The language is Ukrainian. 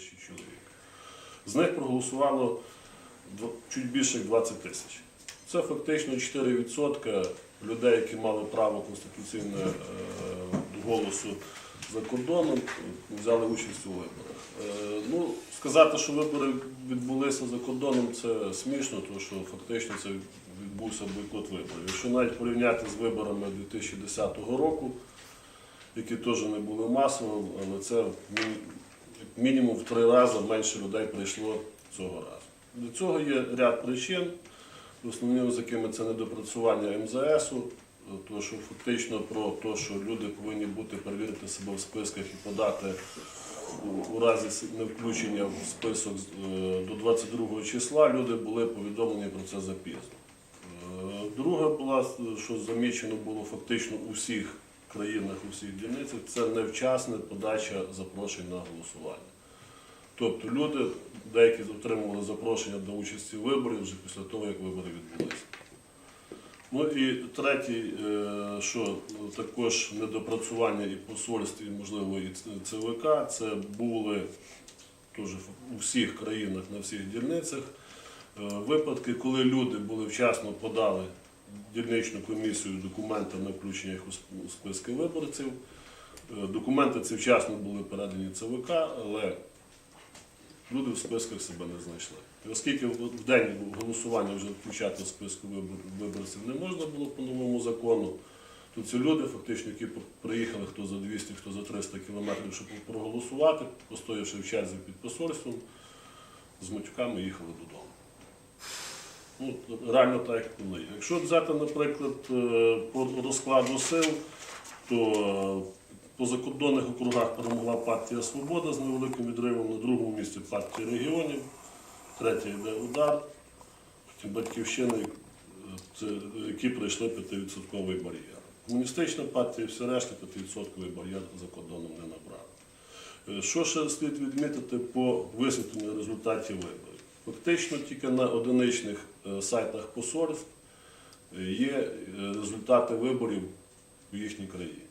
чоловік. З них проголосувало чуть більше як 20 тисяч. Це фактично 4% людей, які мали право конституційне е, голосу за кордоном, взяли участь у виборах. Е, ну, сказати, що вибори відбулися за кордоном, це смішно, тому що фактично це відбувся бойкот виборів. Якщо навіть порівняти з виборами 2010 року, які теж не були масовими, але це мінімум в три рази менше людей прийшло цього разу. До цього є ряд причин, основними з якими це недопрацювання МЗСу, тому що фактично про те, що люди повинні бути перевірити себе в списках і подати у- разі невключення в список е, до 22 числа, люди були повідомлені про це запізно. Е, Друга була, що замічено було фактично у всіх країнах, у всіх дільницях, це невчасна подача запрошень на голосування. Тобто люди, деякі отримували запрошення до участі в виборах вже після того, як вибори відбулися. Ну і третій, е, що також недопрацювання і посольств, і, можливо, і ЦВК, це були теж у всіх країнах, на всіх дільницях. Е, Випадки, коли люди були вчасно подали дільничну комісію документи на включення їх у списки виборців. Е, Документи ці вчасно були передані ЦВК, але люди в списках себе не знайшли. І оскільки в день голосування вже включати списку виборців не можна було по новому закону, то ці люди, фактично, які приїхали хто за 200, хто за 300 кілометрів, щоб проголосувати, постоявши в черзі під посольством, з матюками їхали додому. Ну, реально так, як воно є. Якщо взяти, наприклад, е, по розкладу сил, то е, по закордонних округах перемогла партія Свобода з невеликим відривом, на другому місці партія регіонів, третє йде удар, потім батьківщина, е, які пройшли 5% бар'єр. Комуністична партія і всі решта 5% бар'єр за кордоном не набрали. Е, Що ще слід відмітити по висвітленню результатів виборів? Фактично тільки на одиничних е, сайтах посольств е, є е, результати виборів в їхній країні.